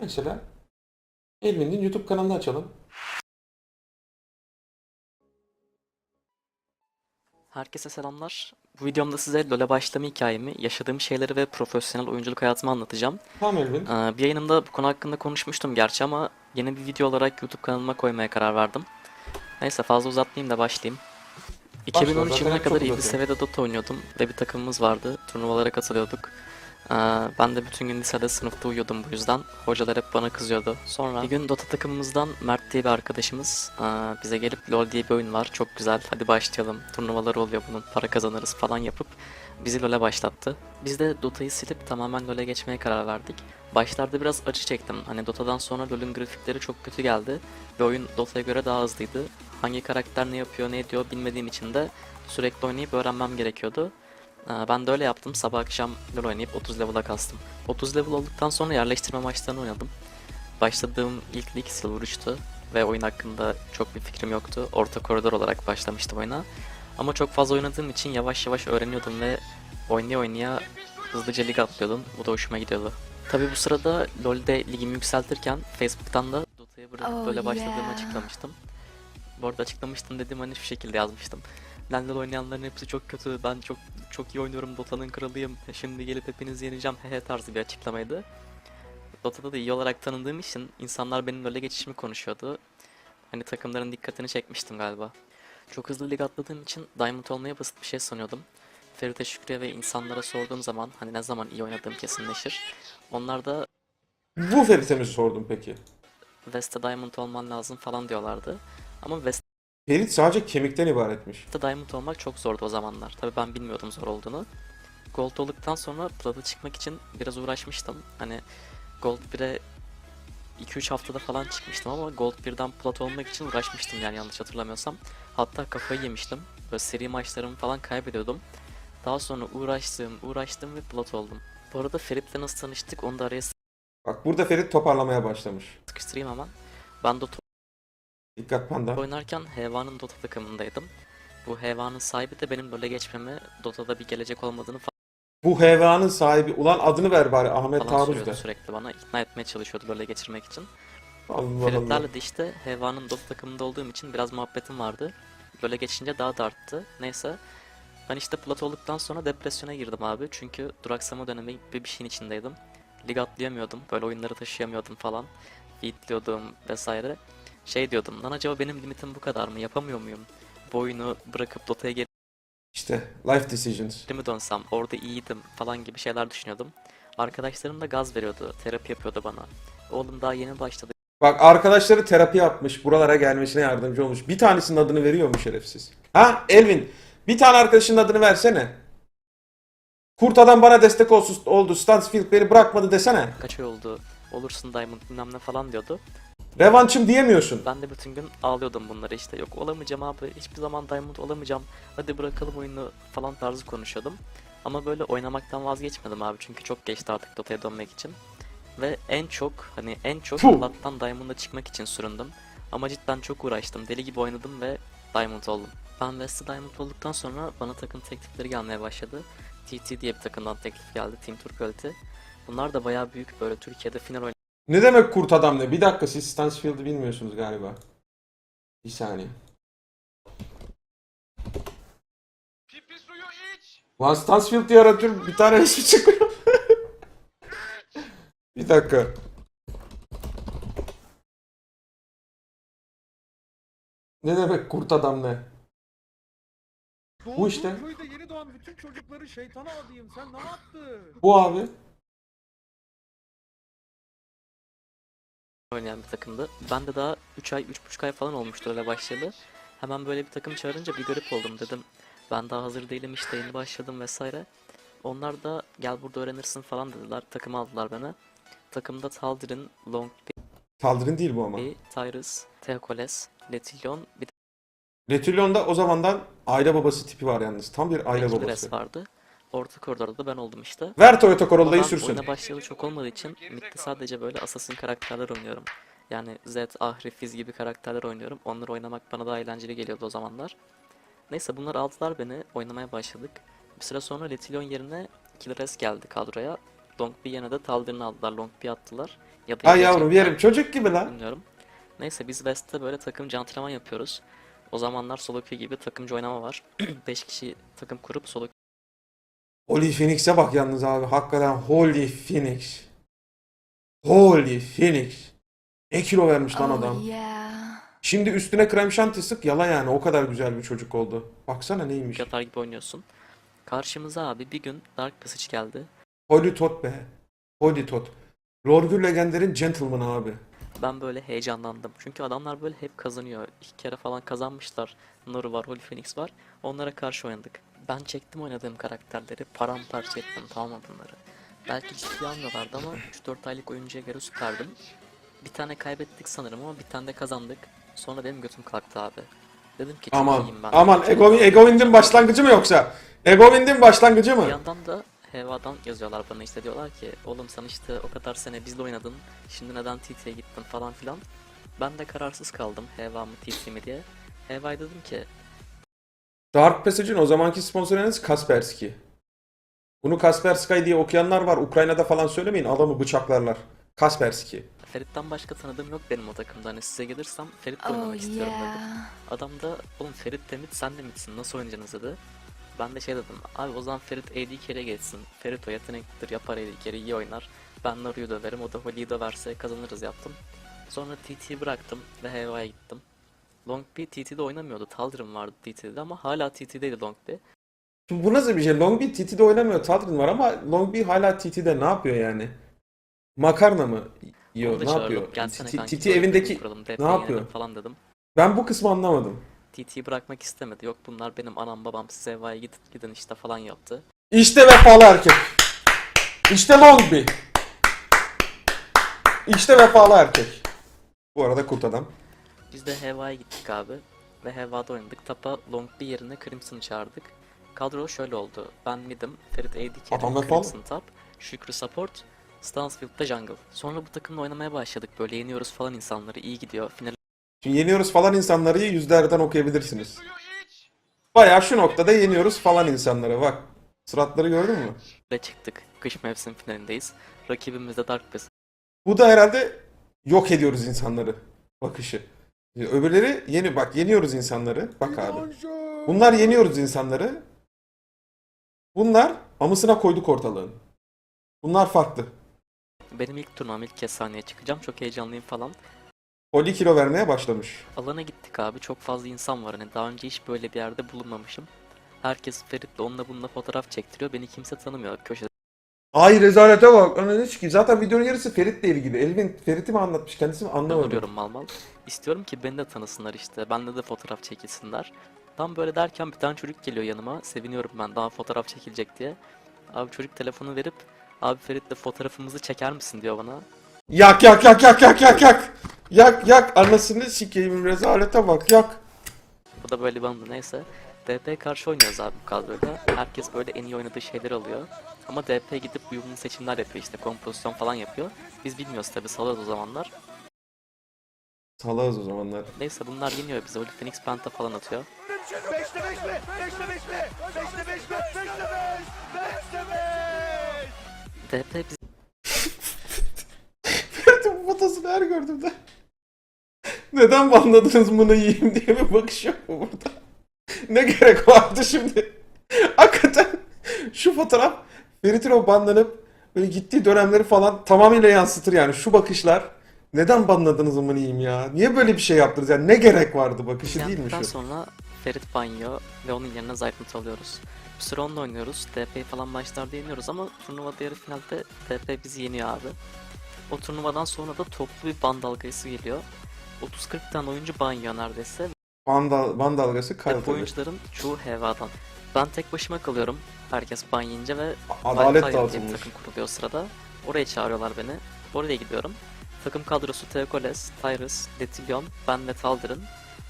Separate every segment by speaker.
Speaker 1: Mesela Elvin'in YouTube kanalını açalım.
Speaker 2: Herkese selamlar. Bu videomda size LoL'e başlama hikayemi, yaşadığım şeyleri ve profesyonel oyunculuk hayatımı anlatacağım.
Speaker 1: Tamam Elvin.
Speaker 2: Ee, Bir yayınımda bu konu hakkında konuşmuştum gerçi ama yeni bir video olarak YouTube kanalıma koymaya karar verdim. Neyse fazla uzatmayayım da başlayayım.
Speaker 1: Başla,
Speaker 2: 2013
Speaker 1: zaten
Speaker 2: yılına kadar iyi bir seviyede Dota oynuyordum ve bir takımımız vardı. Turnuvalara katılıyorduk. Ee, Ben de bütün gün lisede sınıfta uyuyordum bu yüzden. Hocalar hep bana kızıyordu. Sonra bir gün Dota takımımızdan Mert diye bir arkadaşımız ee, bize gelip LoL diye bir oyun var. Çok güzel. Hadi başlayalım. Turnuvaları oluyor bunun. Para kazanırız falan yapıp bizi LoL'e başlattı. Biz de Dota'yı silip tamamen LoL'e geçmeye karar verdik. Başlarda biraz acı çektim. Hani Dota'dan sonra LoL'ün grafikleri çok kötü geldi ve oyun Dota'ya göre daha hızlıydı. Hangi karakter ne yapıyor, ne ediyor bilmediğim için de sürekli oynayıp öğrenmem gerekiyordu. Ee, Ben de öyle yaptım. Sabah akşam LoL oynayıp 30 level'a kastım. 30 level olduktan sonra yerleştirme maçlarını oynadım. Başladığım ilk lig Silver 3'tü ve oyun hakkında çok bir fikrim yoktu. Orta koridor olarak başlamıştım oyuna. Ama çok fazla oynadığım için yavaş yavaş öğreniyordum ve oynaya oynaya hızlıca lig atlıyordum. Bu da hoşuma gidiyordu. Tabi bu sırada LoL'de ligimi yükseltirken Facebook'tan da Dota'ya bırakıp
Speaker 3: Oh,
Speaker 2: LoL'e başladığımı
Speaker 3: yeah.
Speaker 2: açıklamıştım. Bu arada açıklamıştım dediğim hani şu şekilde yazmıştım. Lan LoL oynayanların hepsi çok kötü, ben çok çok iyi oynuyorum, Dota'nın kralıyım, şimdi gelip hepinizi yeneceğim hehe tarzı bir açıklamaydı. Dota'da da iyi olarak tanındığım için insanlar benim LoL'e geçişimi konuşuyordu. Hani takımların dikkatini çekmiştim galiba. Çok hızlı lig atladığım için Diamond olmaya basit bir şey sanıyordum. Ferit'e Şükrü'ye ve insanlara sorduğum zaman hani ne zaman iyi oynadığım kesinleşir. Onlar da
Speaker 1: Bu Ferit'e mi sordum peki?
Speaker 2: West'te Diamond olman lazım falan diyorlardı. Ama West'te
Speaker 1: Ferit sadece kemikten ibaretmiş.
Speaker 2: Diamond olmak çok zordu o zamanlar. Tabii ben bilmiyordum zor olduğunu. Gold olduktan sonra Plat'a çıkmak için biraz uğraşmıştım. Hani Gold 1'e 2-3 haftada falan çıkmıştım ama Gold 1'den Plat olmak için uğraşmıştım yani yanlış hatırlamıyorsam. Hatta kafayı yemiştim. Böyle seri maçlarımı falan kaybediyordum. Daha sonra uğraştım, uğraştım ve Plat oldum. Bu arada Ferit'le nasıl tanıştık onu da araya
Speaker 1: Bak burada Ferit toparlamaya başlamış.
Speaker 2: sıkıştırayım hemen. Ben Dota
Speaker 1: Dikkat panda.
Speaker 2: oynarken Heva'nın Dota takımındaydım. Bu Heva'nın sahibi de benim böyle geçmemi, Dota'da bir gelecek olmadığını
Speaker 1: Bu HVA'nın sahibi. Ulan adını ver bari Ahmet
Speaker 2: falan
Speaker 1: Taarruz
Speaker 2: söylüyordu
Speaker 1: de.
Speaker 2: sürekli bana. ikna etmeye çalışıyordu böyle geçirmek için.
Speaker 1: Allah Allah.
Speaker 2: Feritlerle de işte Heva'nın Dota takımında olduğum için biraz muhabbetim vardı. Böyle geçince daha da arttı. Neyse. Ben işte plat olduktan sonra depresyona girdim abi. Çünkü duraksama dönemi gibi bir şeyin içindeydim. Lig atlayamıyordum. Böyle oyunları taşıyamıyordum falan. Feedliyordum vesaire. Şey diyordum. Lan acaba benim limitim bu kadar mı? Yapamıyor muyum? Bu oyunu bırakıp Dota'ya geri
Speaker 1: İşte life decisions.
Speaker 2: mi dönsem? Orada iyiydim falan gibi şeyler düşünüyordum. Arkadaşlarım da gaz veriyordu. Terapi yapıyordu bana. Oğlum daha yeni başladı.
Speaker 1: Bak arkadaşları terapi yapmış. Buralara gelmesine yardımcı olmuş. Bir tanesinin adını veriyor mu şerefsiz? Ha Elvin. Bir tane arkadaşının adını versene. Kurt adam bana destek olsun, oldu. Stansfield beni bırakmadı desene.
Speaker 2: kaç ay oldu olursun Diamond bilmem ne falan diyordu.
Speaker 1: Revanşım diyemiyorsun.
Speaker 2: Ben de bütün gün ağlıyordum bunları işte yok olamayacağım abi hiçbir zaman Diamond olamayacağım hadi bırakalım oyunu falan tarzı konuşuyordum. Ama böyle oynamaktan vazgeçmedim abi çünkü çok geçti artık Dota'ya dönmek için. Ve en çok hani en çok
Speaker 1: Puh.
Speaker 2: Plat'tan Diamond'a çıkmak için süründüm. Ama cidden çok uğraştım deli gibi oynadım ve Diamond oldum. Ben West'te Diamond olduktan sonra bana takım teklifleri gelmeye başladı. TT diye bir takımdan teklif geldi Team Turquoise. Bunlar da bayağı büyük böyle Türkiye'de final
Speaker 1: Ne demek kurt adam ne? Bir dakika siz Stansfield'ı bilmiyorsunuz galiba. Bir saniye.
Speaker 4: Pipi suyu iç.
Speaker 1: Lan Stansfield diye aratıyorum bir tane resmi çıkıyor. bir dakika. Ne demek kurt adam ne?
Speaker 4: Doğduğum
Speaker 1: işte.
Speaker 4: köyde yeni doğan bütün çocukları şeytana adayım. Sen ne yaptın?
Speaker 1: Bu abi.
Speaker 2: Oynayan bir takımdı. Ben de daha 3 ay, 3,5 ay falan olmuştu öyle başlayalı. Hemen böyle bir takım çağırınca bir garip oldum dedim. Ben daha hazır değilim işte yeni başladım vesaire. Onlar da gel burada öğrenirsin falan dediler. Takıma aldılar beni. Takımda Taldir'in, Longpi,
Speaker 1: Taldir'in değil bu ama.
Speaker 2: Tyrus, Teokoles, Letillion, bir de
Speaker 1: Retillion'da o zamandan aile babası tipi var yalnız. Tam bir aile
Speaker 2: Killers
Speaker 1: babası.
Speaker 2: vardı. Orta koridorda da ben oldum işte.
Speaker 1: Ver Toyota Corolla'yı
Speaker 2: Ama ben
Speaker 1: sürsün.
Speaker 2: oyuna başlayalı çok olmadığı için midde sadece böyle assassin karakterler oynuyorum. Yani Zed, Ahri, Fizz gibi karakterler oynuyorum. Onları oynamak bana daha eğlenceli geliyordu o zamanlar. Neyse bunlar aldılar beni. Oynamaya başladık. Bir süre sonra Letillion yerine Killer S geldi kadroya. Longpi yerine de Taldir'ini aldılar. Longpi attılar. Ya da
Speaker 1: Ay yavrum yerim çocuk gibi lan.
Speaker 2: Bilmiyorum. Neyse biz West'te böyle takımcı antrenman yapıyoruz. O zamanlar solo queue gibi takımcı oynama var. 5 kişi takım kurup solo
Speaker 1: Holy Phoenix'e bak yalnız abi. Hakikaten Holy Phoenix. Holy Phoenix. Ne kilo vermiş lan
Speaker 3: Oh
Speaker 1: adam.
Speaker 3: yeah.
Speaker 1: Şimdi üstüne krem şanti sık yala yani. O kadar güzel bir çocuk oldu. Baksana neymiş.
Speaker 2: yatar gibi oynuyorsun. Karşımıza abi bir gün Dark Passage geldi.
Speaker 1: Holy Tot be. Holy Tot. Lorgül Legender'in gentleman abi.
Speaker 2: Ben böyle heyecanlandım. Çünkü adamlar böyle hep kazanıyor. İki kere falan kazanmışlar. Naru var, Holy Phoenix var. Onlara karşı oynadık. Ben çektim oynadığım karakterleri. Paramparça ettim tamam mı bunları. Belki ciddiye almıyorlardı ama 3-4 aylık oyuncuya göre süperdim. Bir tane kaybettik sanırım ama bir tane de kazandık. Sonra benim götüm kalktı abi. Dedim ki çok
Speaker 1: Aman.
Speaker 2: iyiyim ben.
Speaker 1: Aman Ego, Egowind'in başlangıcı mı yoksa? Egowind'in başlangıcı
Speaker 2: Bir
Speaker 1: mı?
Speaker 2: yandan da Heva'dan yazıyorlar bana işte diyorlar ki oğlum sen işte o kadar sene bizle oynadın şimdi neden TT'ye gittin falan filan. Ben de kararsız kaldım Heva mı TT mi diye. Heva'ya dedim ki
Speaker 1: Dark Passage'in o zamanki sponsorunuz Kaspersky. Bunu Kaspersky diye okuyanlar var. Ukrayna'da falan söylemeyin. Adamı bıçaklarlar. Kaspersky.
Speaker 2: Ferit'ten başka tanıdığım yok benim o takımda hani size gelirsem Ferit'le
Speaker 3: Oh
Speaker 2: oynamak istiyorum dedim.
Speaker 3: yeah.
Speaker 2: Adam da oğlum Ferit de mi sen de misin nasıl oynayacaksınız dedi. Ben de şey dedim abi o zaman Ferit AD carry'e geçsin. Ferit o yeteneklidir yapar AD carry iyi oynar. Ben Naru'yu döverim o da Holy'yi döverse kazanırız yaptım. Sonra TT'yi bıraktım ve Heva'ya gittim. Long B TT'de oynamıyordu. Taldir'im vardı TT'de ama hala TT'deydi Long B.
Speaker 1: Şimdi bu nasıl bir şey? Long B TT'de oynamıyor. Taldrin var ama Long B hala TT'de ne yapıyor yani? Makarna mı yiyor? Ne yapıyor? TT, evindeki ne yapıyor?
Speaker 2: falan dedim.
Speaker 1: Ben bu kısmı anlamadım.
Speaker 2: TT'yi bırakmak istemedi. Yok bunlar benim anam babam siz Heva'ya gidin, gidin işte falan yaptı.
Speaker 1: İşte vefalı erkek. İşte Long B. İşte vefalı erkek. Bu arada kurt adam.
Speaker 2: Biz de Heva'ya gittik abi. Ve Heva'da oynadık. Tapa Long B yerine Crimson'ı çağırdık. Kadro şöyle oldu. Ben mid'im, Ferit AD carry. Crimson top, Şükrü support, Stansfield'da jungle. Sonra bu takımla oynamaya başladık. Böyle yeniyoruz falan insanları. iyi gidiyor. Finale
Speaker 1: Şimdi yeniyoruz falan insanları yüzlerden okuyabilirsiniz. Bayağı şu noktada yeniyoruz falan insanları. Bak. Suratları gördün mü?
Speaker 2: çıktık. Kış mevsim finalindeyiz. Rakibimiz de Dark Pass.
Speaker 1: Bu da herhalde yok ediyoruz insanları bakışı. Öbürleri yeni bak yeniyoruz insanları. Bak abi. Bunlar yeniyoruz insanları. Bunlar amısına koyduk ortalığın. Bunlar farklı.
Speaker 2: Benim ilk turnuvam ilk kez sahneye çıkacağım. Çok heyecanlıyım falan.
Speaker 1: Poli kilo vermeye başlamış.
Speaker 2: Alana gittik abi. Çok fazla insan var. Hani daha önce hiç böyle bir yerde bulunmamışım. Herkes Ferit'le onunla bununla fotoğraf çektiriyor. Beni kimse tanımıyor. Köşede
Speaker 1: Ay rezalete bak. Ana hiç ki. Zaten videonun yarısı Ferit'le ilgili. Elvin Ferit'i mi anlatmış kendisi mi anlamadım.
Speaker 2: duruyorum mal mal. İstiyorum ki beni de tanısınlar işte. Benle de fotoğraf çekilsinler. Tam böyle derken bir tane çocuk geliyor yanıma. Seviniyorum ben daha fotoğraf çekilecek diye. Abi çocuk telefonu verip abi Ferit'le fotoğrafımızı çeker misin diyor bana.
Speaker 1: Yak yak yak yak yak yak yak. Yak yak anasını sikeyim rezalete bak yak.
Speaker 2: Bu da böyle andı neyse. DP karşı oynuyoruz abi bu kadroda. Herkes böyle en iyi oynadığı şeyler alıyor. Ama DP gidip uyumlu seçimler yapıyor işte kompozisyon falan yapıyor. Biz bilmiyoruz tabi salıyoruz o zamanlar.
Speaker 1: Salağız o zamanlar.
Speaker 2: Neyse bunlar yeniyor bize. Holy Phoenix Penta falan atıyor.
Speaker 4: 5'te 5 mi? 5'te 5 mi? 5'te 5 mi? 5'te 5! 5'te 5!
Speaker 2: DP bizi
Speaker 1: fotosunu her gördüğümde. Neden banladınız bunu yiyeyim diye bir bakış yok mu burada? Ne gerek vardı şimdi? Hakikaten şu fotoğraf Ferit'in o banlanıp böyle gittiği dönemleri falan tamamıyla yansıtır yani şu bakışlar. Neden banladınız yiyeyim ya? Niye böyle bir şey yaptınız yani? Ne gerek vardı bakışı değil mi
Speaker 2: Yendikten
Speaker 1: şu?
Speaker 2: sonra Ferit banyo ve onun yerine Zaytnut alıyoruz. Bir süre onunla oynuyoruz. DP falan maçlarda yeniyoruz ama turnuvada yarı finalde DP bizi yeniyor abi. O turnuvadan sonra da toplu bir ban dalgası geliyor. 30-40 tane oyuncu banyo neredeyse.
Speaker 1: Ban dalgası
Speaker 2: Ve
Speaker 1: kara
Speaker 2: bu oyuncuların çoğu hevadan. Ben tek başıma kalıyorum. Herkes ban yiyince ve
Speaker 1: Adalet
Speaker 2: Wildfire diye bir
Speaker 1: dağıtılmış.
Speaker 2: takım kuruluyor o sırada. Oraya çağırıyorlar beni. Oraya gidiyorum. Takım kadrosu Teokoles, Tyrus, Letillion, ben ve Taldir'ın.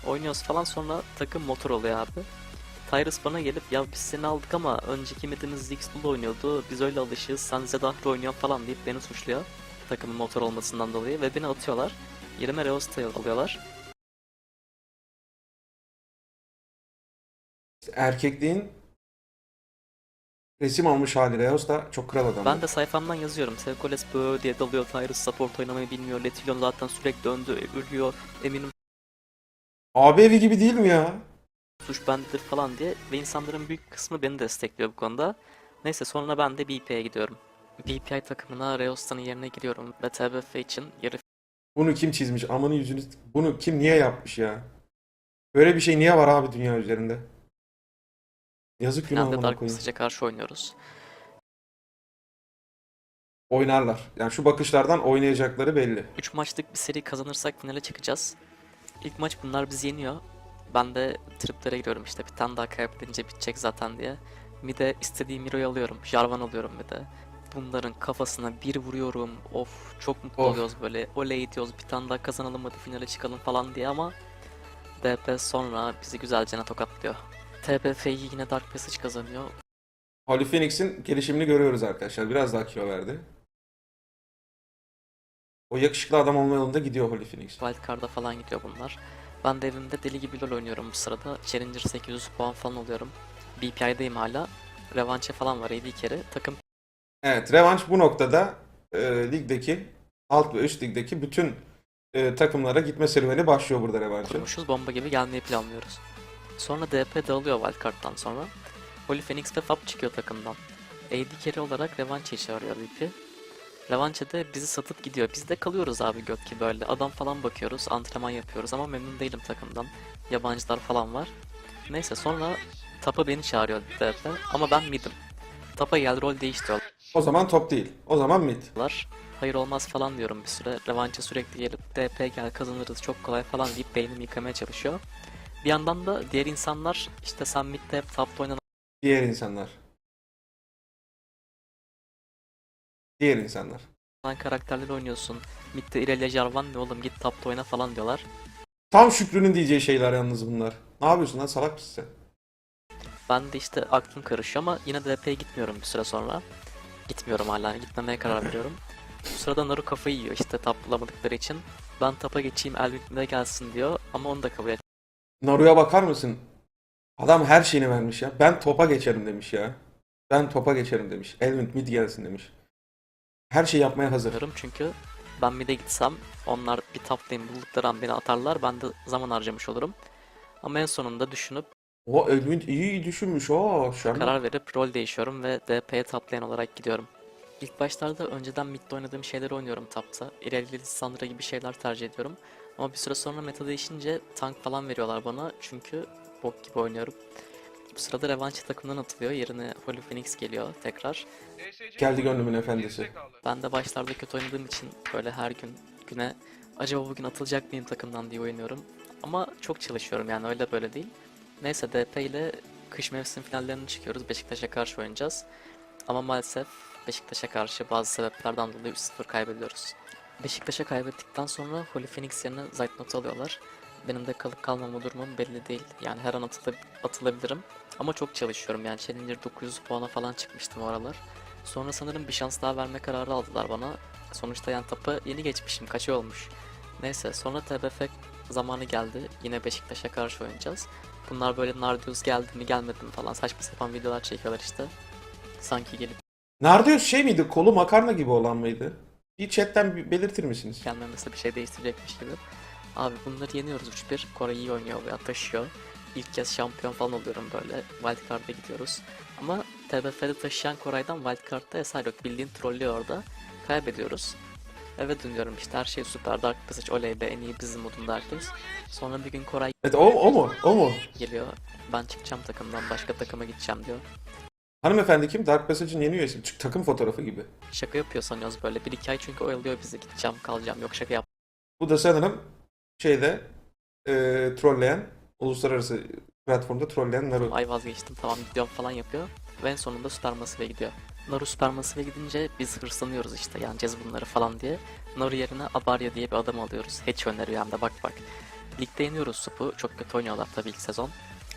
Speaker 2: Oynuyoruz falan sonra takım motor oluyor abi. Tyrus bana gelip ya biz seni aldık ama önceki midimiz Ziggs'le oynuyordu. Biz öyle alışığız. Sen Zedahri oynuyorsun falan deyip beni suçluyor. Takımın motor olmasından dolayı ve beni atıyorlar. Yerime Reosta'yı alıyorlar.
Speaker 1: Erkekliğin Resim almış hali. Reos da çok kral adam.
Speaker 2: Ben de sayfamdan yazıyorum. Sevkoles böyle diye dalıyor. Tyrus support oynamayı bilmiyor. Letillion zaten sürekli döndü, ölüyor. Eminim
Speaker 1: Abi evi gibi değil mi ya?
Speaker 2: suç bendedir falan diye. Ve insanların büyük kısmı beni destekliyor bu konuda. Neyse sonra ben de BP'ye gidiyorum. BPI takımına Reosta'nın yerine giriyorum ve TBF için yarı
Speaker 1: Bunu kim çizmiş? Amanın yüzünü... Bunu kim niye yapmış ya? Böyle bir şey niye var abi dünya üzerinde? Yazık günah amına
Speaker 2: Dark
Speaker 1: koyayım.
Speaker 2: Karşı oynuyoruz.
Speaker 1: Oynarlar. Yani şu bakışlardan oynayacakları belli.
Speaker 2: 3 maçlık bir seri kazanırsak finale çıkacağız. İlk maç bunlar bizi yeniyor. Ben de triplere giriyorum işte bir tane daha kaybedince bitecek zaten diye. Mid'e istediğim hero'yu alıyorum. Jarvan alıyorum bir de. Bunların kafasına bir vuruyorum. Of çok mutlu
Speaker 1: Of.
Speaker 2: oluyoruz böyle. Oley diyoruz bir tane daha kazanalım hadi finale çıkalım falan diye ama DP sonra bizi güzelce tokatlıyor. TBF'yi yine Dark Passage kazanıyor.
Speaker 1: Holy Phoenix'in gelişimini görüyoruz arkadaşlar. Biraz daha kilo verdi. O yakışıklı adam olma yolunda gidiyor Holy Phoenix.
Speaker 2: Wildcard'a falan gidiyor bunlar. Ben de evimde deli gibi LoL oynuyorum bu sırada. Challenger 800 puan falan oluyorum. BPI'deyim hala. Revanche falan var 7 kere. Takım
Speaker 1: Evet, revanş bu noktada e, ligdeki alt ve üst ligdeki bütün e, takımlara gitme serüveni başlıyor burada revanşın.
Speaker 2: kurmuşuz. Bomba gibi gelmeyi planlıyoruz. Sonra DP dağılıyor Wildcard'dan sonra. Holy Phoenix ve Fab çıkıyor takımdan. AD carry olarak Revanche'yi çağırıyor VP. Revanche de bizi satıp gidiyor. Biz de kalıyoruz abi gök gibi böyle. Adam falan bakıyoruz, antrenman yapıyoruz ama memnun değilim takımdan. Yabancılar falan var. Neyse sonra Tapa beni çağırıyor DP ama ben mid'im. Tapa gel rol değiştiriyorlar.
Speaker 1: O zaman top değil. O zaman mid.
Speaker 2: Hayır olmaz falan diyorum bir süre. Revanche sürekli gelip DP gel kazanırız çok kolay falan deyip beynimi yıkamaya çalışıyor. Bir yandan da diğer insanlar işte sen midde hep tapta oynanan
Speaker 1: Diğer insanlar. Diğer insanlar.
Speaker 2: karakterleri oynuyorsun. Midde Irelia Jarvan ne oğlum git tapta oyna falan diyorlar.
Speaker 1: Tam Şükrü'nün diyeceği şeyler yalnız bunlar. Ne yapıyorsun lan salak mısın sen?
Speaker 2: Ben de işte aklım karışıyor ama yine DP'ye gitmiyorum bir süre sonra. Gitmiyorum hala gitmemeye karar veriyorum. Bu sırada Naru kafayı yiyor işte tap bulamadıkları için. Ben tapa geçeyim Elvin de gelsin diyor ama onu da kabul et.
Speaker 1: Naru'ya bakar mısın? Adam her şeyini vermiş ya. Ben topa geçerim demiş ya. Ben topa geçerim demiş. Elvin mid gelsin demiş. Her şey yapmaya hazır.
Speaker 2: Sanırım çünkü ben mid'e gitsem onlar bir buldukları an beni atarlar ben de zaman harcamış olurum. Ama en sonunda düşünüp
Speaker 1: O Elvin iyi düşünmüş. Şu an
Speaker 2: karar verip rol değişiyorum ve DP'ye taplayan olarak gidiyorum. İlk başlarda önceden mid'de oynadığım şeyleri oynuyorum tapta. İlerili Sandra gibi şeyler tercih ediyorum. Ama bir süre sonra meta değişince tank falan veriyorlar bana çünkü bok gibi oynuyorum. Bu sırada Revanche takımdan atılıyor. Yerine Holy Phoenix geliyor tekrar.
Speaker 1: geldi gönlümün efendisi.
Speaker 2: Ben de başlarda kötü oynadığım için böyle her gün güne acaba bugün atılacak mıyım takımdan diye oynuyorum. Ama çok çalışıyorum yani öyle böyle değil. Neyse DP ile kış mevsim finallerine çıkıyoruz. Beşiktaş'a karşı oynayacağız. Ama maalesef Beşiktaş'a karşı bazı sebeplerden dolayı 3-0 kaybediyoruz. Beşiktaş'a kaybettikten sonra Holy Phoenix yerine Zeitnot'u alıyorlar. Benim de kalıp kalmama durumum belli değil. Yani her an atıla- atılabilirim. Ama çok çalışıyorum yani Challenger 900 puana falan çıkmıştım o aralar. Sonra sanırım bir şans daha verme kararı aldılar bana. Sonuçta yan tapı yeni geçmişim. Kaç olmuş. Neyse sonra TBF zamanı geldi. Yine Beşiktaş'a karşı oynayacağız. Bunlar böyle Nardius geldi mi gelmedi mi falan saçma sapan videolar çekiyorlar işte. Sanki gelip
Speaker 1: Nardius şey miydi? Kolu makarna gibi olan mıydı? Bir chatten belirtir misiniz?
Speaker 2: gelmemesi bir şey değiştirecekmiş gibi. Abi bunları yeniyoruz 3-1. Koray iyi oynuyor veya taşıyor. İlk kez şampiyon falan oluyorum böyle. Wildcard'a gidiyoruz. Ama TBF'de taşıyan Koray'dan Wildcard'da eser yok. Bildiğin trollüyor orada. Kaybediyoruz. Eve dönüyorum işte her şey süper. Dark Passage oley be en iyi bizim modunda herkes. Sonra bir gün Koray
Speaker 1: Evet o, o mu? O mu?
Speaker 2: geliyor. Ben çıkacağım takımdan başka takıma gideceğim diyor.
Speaker 1: Hanımefendi kim? Dark Passage'in yeni üyesi. Çık- Takım fotoğrafı gibi.
Speaker 2: Şaka yapıyor sanıyoruz böyle. Bir iki ay çünkü oyalıyor bizi. Gideceğim kalacağım. Yok şaka yap.
Speaker 1: Bu da sanırım şeyde e, trolleyen, uluslararası platformda trolleyen Naru.
Speaker 2: Ay vazgeçtim tamam gidiyorum falan yapıyor. Ve en sonunda Supermassive'e gidiyor. Naru Supermassive'e gidince biz hırslanıyoruz işte yeneceğiz bunları falan diye. Naru yerine Abarya diye bir adam alıyoruz. Hatch öneriyor hem de bak bak. Ligde yeniyoruz Sup'u. Çok kötü oynuyorlar tabii ilk sezon.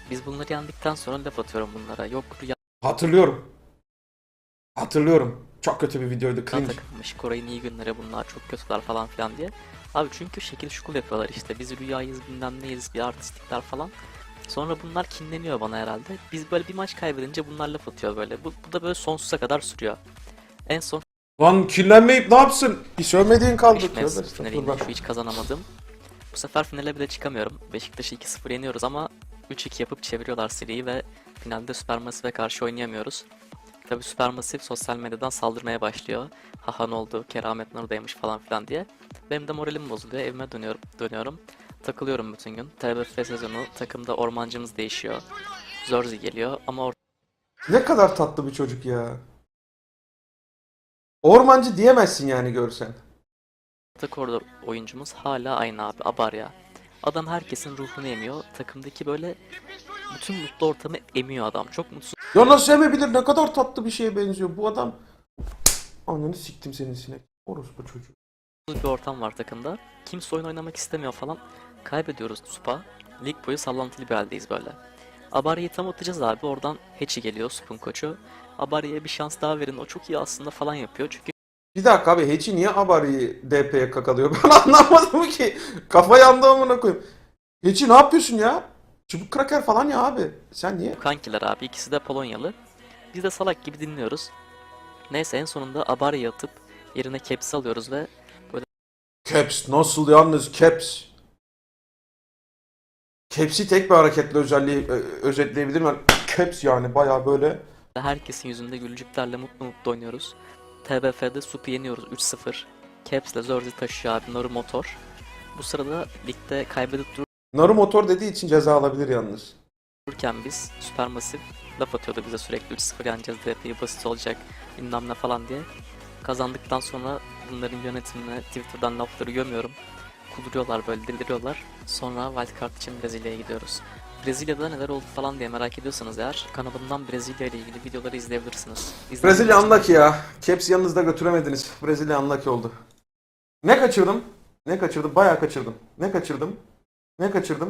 Speaker 2: Biz bunları yendikten sonra laf atıyorum bunlara. Yok rüya
Speaker 1: Hatırlıyorum. Hatırlıyorum. Çok kötü bir videoydu. Cringe.
Speaker 2: takılmış. Koray'ın iyi günleri bunlar çok kötüler falan filan diye. Abi çünkü şekil şukul yapıyorlar işte. Biz rüyayız bilmem neyiz bir artistlikler falan. Sonra bunlar kinleniyor bana herhalde. Biz böyle bir maç kaybedince bunlar laf atıyor böyle. Bu, bu da böyle sonsuza kadar sürüyor. En son
Speaker 1: Lan kirlenmeyip ne yapsın? Bir sövmediğin kaldı. Tövbe
Speaker 2: mevsim
Speaker 1: estağfurullah.
Speaker 2: finalinde şu hiç kazanamadım. Bu sefer finale bile çıkamıyorum. Beşiktaş'ı 2-0 yeniyoruz ama 3-2 yapıp çeviriyorlar seriyi ve finalde Supermassive'e karşı oynayamıyoruz. Tabi Supermassive sosyal medyadan saldırmaya başlıyor. Haha ne oldu, keramet neredeymiş falan filan diye. Benim de moralim bozuluyor, evime dönüyorum, dönüyorum. Takılıyorum bütün gün. TBF sezonu, takımda ormancımız değişiyor. Zorzi geliyor ama
Speaker 1: Ne kadar tatlı bir çocuk ya. Ormancı diyemezsin yani görsen.
Speaker 2: orta koridor oyuncumuz hala aynı abi, Abarya. Adam herkesin ruhunu emiyor. Takımdaki böyle bütün mutlu ortamı emiyor adam. Çok mutsuz
Speaker 1: Ya nasıl emebilir? Ne kadar tatlı bir şeye benziyor. Bu adam... Ananı siktim senin sinek. Orospu çocuğu.
Speaker 2: bir ortam var takımda. Kimse oyun oynamak istemiyor falan. Kaybediyoruz Supa. Lig boyu sallantılı bir haldeyiz böyle. Abarya'yı tam atacağız abi. Oradan Heçi geliyor Sup'un koçu. Abarya'ya bir şans daha verin. O çok iyi aslında falan yapıyor. Çünkü
Speaker 1: Bir dakika abi Heci niye Abari'yi DP'ye kakalıyor? Ben anlamadım ki. Kafa yandı amına koyayım. Heci ne yapıyorsun ya? Çubuk kraker falan ya abi. Sen niye?
Speaker 2: kankiler abi. ikisi de Polonyalı. Biz de salak gibi dinliyoruz. Neyse en sonunda Abarya'yı atıp yerine Caps'i alıyoruz ve
Speaker 1: Caps nasıl yalnız Caps? Caps'i tek bir hareketle özelliği ö- özetleyebilir miyim? Caps yani baya böyle.
Speaker 2: herkesin yüzünde gülücüklerle mutlu mutlu oynuyoruz. TBF'de Sup'u yeniyoruz 3-0. Caps'le Zorzi taşıyor abi Naru Motor. Bu sırada ligde kaybedip
Speaker 1: Naru motor dediği için ceza alabilir yalnız.
Speaker 2: dururken biz Supermassive laf atıyordu bize sürekli 3-0 yeneceğiz DP'yi basit olacak bilmem ne falan diye. Kazandıktan sonra bunların yönetimine Twitter'dan lafları gömüyorum. Kuduruyorlar böyle deliriyorlar. Sonra wildcard için Brezilya'ya gidiyoruz. Brezilya'da neler oldu falan diye merak ediyorsanız eğer kanalımdan Brezilya ile ilgili videoları izleyebilirsiniz.
Speaker 1: Brezilya
Speaker 2: İzlemediyseniz-
Speaker 1: unlucky ya. Caps yanınızda götüremediniz. Brezilya unlucky oldu. Ne kaçırdım? Ne kaçırdım? Bayağı kaçırdım. Ne kaçırdım? Ne kaçırdım?